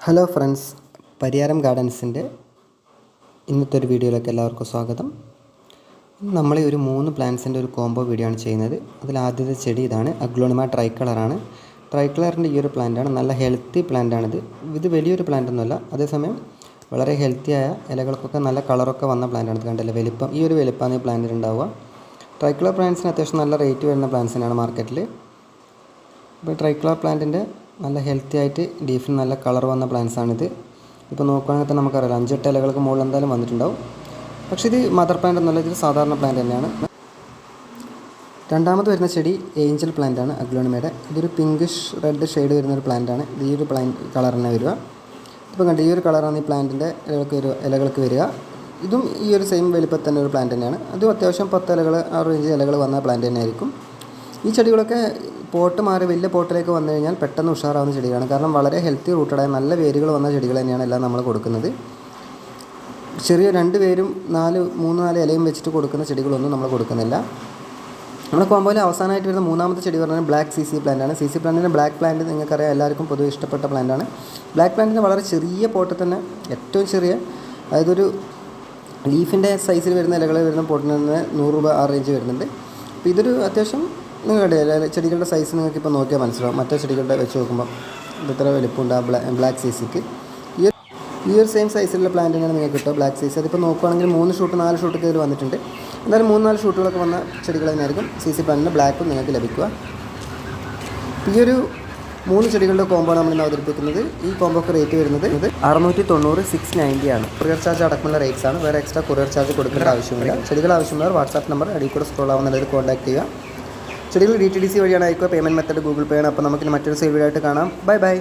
Hello friends Pariyaram ഗാർഡൻസിന്റെ ഇന്നത്തെ ഒരു വീഡിയോയിലേക്ക് എല്ലാവർക്കും സ്വാഗതം. നമ്മൾ ഒരു മൂന്ന് പ്ലാന്റ്സിന്റെ ഒരു കോംബോ വീഡിയോ ആണ് ചെയ്യുന്നത്. അതിൽ ആദ്യത്തെ ചെടി ഇതാണ് അഗ്ലോണിമ ട്രൈ കളറാണ് ട്രൈ കളറിന്റെ ഈ ഒരു പ്ലാന്റാണ് നല്ല ഹെൽത്തി പ്ലാന്റാണിത്. ഇത് വലിയൊരു പ്ലാന്റ് ഒന്നുമല്ല അതേസമയം വളരെ ഹെൽത്തിയായ ഇലകൾക്കൊക്കെ നല്ല കളറൊക്കെ വന്ന പ്ലാന്റാണ് ഇത് കണ്ടല്ലേ വലിപ്പം. ഈ ഒരു വലിപ്പമാണ് ഈ പ്ലാന്റിൽ ഉണ്ടാവുക. ട്രൈ കളർ പ്ലാന്റ്സിന് അത്യാവശ്യം നല്ല റേറ്റ് വരുന്ന പ്ലാന്റ്സിനാണ് മാർക്കറ്റിൽ. അപ്പോൾ ട്രൈ കളർ പ്ലാന്റിന്റെ നല്ല ഹെൽത്തി ആയിട്ട് ലീഫിന് നല്ല കളർ വന്ന ആണിത്. ഇപ്പോൾ നോക്കുകയാണെങ്കിൽ തന്നെ നമുക്കറിയാം അഞ്ചെട്ട് ഇലകൾക്ക് മുകളിൽ എന്തായാലും വന്നിട്ടുണ്ടാവും. പക്ഷേ ഇത് മദർ പ്ലാന്റ് എന്നുള്ള ഇതൊരു സാധാരണ പ്ലാന്റ് തന്നെയാണ്. രണ്ടാമത് വരുന്ന ചെടി ഏഞ്ചൽ പ്ലാന്റ് ആണ് അഗ്ലോണിമയുടെ ഇതൊരു പിങ്കിഷ് റെഡ് ഷെയ്ഡ് വരുന്ന ഒരു പ്ലാന്റ് ആണ്. ഈ ഒരു പ്ലാന്റ് കളർ തന്നെ വരിക. ഇപ്പോൾ കണ്ട് ഈ ഒരു കളറാണ് ഈ പ്ലാന്റിന്റെ ഇലകൾക്ക് വരിക ഇലകൾക്ക് വരിക. ഇതും ഈ ഒരു സെയിം വലിപ്പത്തിൽ തന്നെ ഒരു പ്ലാന്റ് തന്നെയാണ്. അതും അത്യാവശ്യം പത്ത് ഇലകൾ ആ റേഞ്ച് ഇലകൾ വന്ന പ്ലാന്റ് തന്നെയായിരിക്കും. ഈ ചെടികളൊക്കെ പോട്ട് മാറി വലിയ പോട്ടിലേക്ക് വന്നു കഴിഞ്ഞാൽ പെട്ടെന്ന് ഉഷാറാവുന്ന ചെടികളാണ്. കാരണം വളരെ ഹെൽത്തി റൂട്ടഡായ നല്ല വേരുകൾ വന്ന ചെടികൾ തന്നെയാണ് എല്ലാം നമ്മൾ കൊടുക്കുന്നത്. ചെറിയ രണ്ട് പേരും നാല് മൂന്ന് നാല് ഇലയും വെച്ചിട്ട് കൊടുക്കുന്ന ചെടികളൊന്നും നമ്മൾ കൊടുക്കുന്നില്ല. നമ്മൾ കോമ്പോയിൽ അവസാനമായിട്ട് വരുന്ന മൂന്നാമത്തെ ചെടി പറഞ്ഞാൽ ബ്ലാക്ക് സി സി പ്ലാന്റാണ് സി സി പ്ലാന്റിന്റെ ബ്ലാക്ക് പ്ലാന്റ് നിങ്ങൾക്കറിയാം എല്ലാവർക്കും പൊതുവെ ഇഷ്ടപ്പെട്ട പ്ലാന്റാണ് ബ്ലാക്ക് പ്ലാന്റിന്റെ വളരെ ചെറിയ പോട്ടിൽ തന്നെ ഏറ്റവും ചെറിയ അതായത് ഒരു ലീഫിന്റെ സൈസിൽ വരുന്ന ഇലകൾ വരുന്ന പോട്ടിൽ തന്നെ നൂറ് രൂപ ആ റേഞ്ച് വരുന്നുണ്ട്. അപ്പോൾ ഇതൊരു അത്യാവശ്യം നിങ്ങളുടെ ചെടികളുടെ സൈസ് നിങ്ങൾക്ക് ഇപ്പോൾ നോക്കിയാൽ മനസ്സിലാവും. മറ്റേ ചെടികളുടെ വെച്ച് നോക്കുമ്പോൾ ഇത്ര വലിപ്പമുണ്ട് ആ ബ്ലാ ബ്ലാക്ക് സൈസിക്ക് ഈ ഈ ഒരു സെയിം സൈസിലുള്ള പ്ലാന്റ് തന്നെയാണ് നിങ്ങൾക്ക് കിട്ടുക ബ്ലാക്ക് സൈസ് അതിപ്പോൾ നോക്കുകയാണെങ്കിൽ മൂന്ന് ഷൂട്ട് നാല് ഷൂട്ടൊക്കെ ഇതിൽ വന്നിട്ടുണ്ട്. എന്തായാലും മൂന്ന് നാല് ഷൂട്ടുകളൊക്കെ വന്ന ചെടികൾ തന്നെയായിരിക്കും. സി സി പ്ലാന്റിന്റെ ബ്ലാക്കും നിങ്ങൾക്ക് ലഭിക്കുക. ഈ ഒരു മൂന്ന് ചെടികളുടെ കോമ്പോ നമ്മൾ ഇന്ന് അവതരിപ്പിക്കുന്നത്. ഈ കോമ്പോക്ക് റേറ്റ് വരുന്നത് ഇത് അറുന്നൂറ്റി തൊണ്ണൂറ് സിക്സ് നയന്റി ആണ്. കൊറിയർ ചാർജ് അടക്കമുള്ള റേറ്റ്സ് ആണ്. വേറെ എക്സ്ട്രാ കൊറിയർ ചാർജ് കൊടുക്കേണ്ട ആവശ്യമില്ല. ചെടികൾ ആവശ്യമുള്ളവർ വാട്സാപ്പ് നമ്പർ അടിയിൽ കൂടെ സ്ക്രോൾ ആവുന്നതിൽ കോൺടാക്ട് ചെയ്യുക. ചെടികൾ ഡി ടി ഡി സി വഴിയാണ് അയക്കുക പേയ്മെന്റ് മെത്തേഡ് ഗൂഗിൾ പേ ആണ് അപ്പോൾ നമുക്ക് മറ്റൊരു സേവ് ആയിട്ട് കാണാം. Bye bye.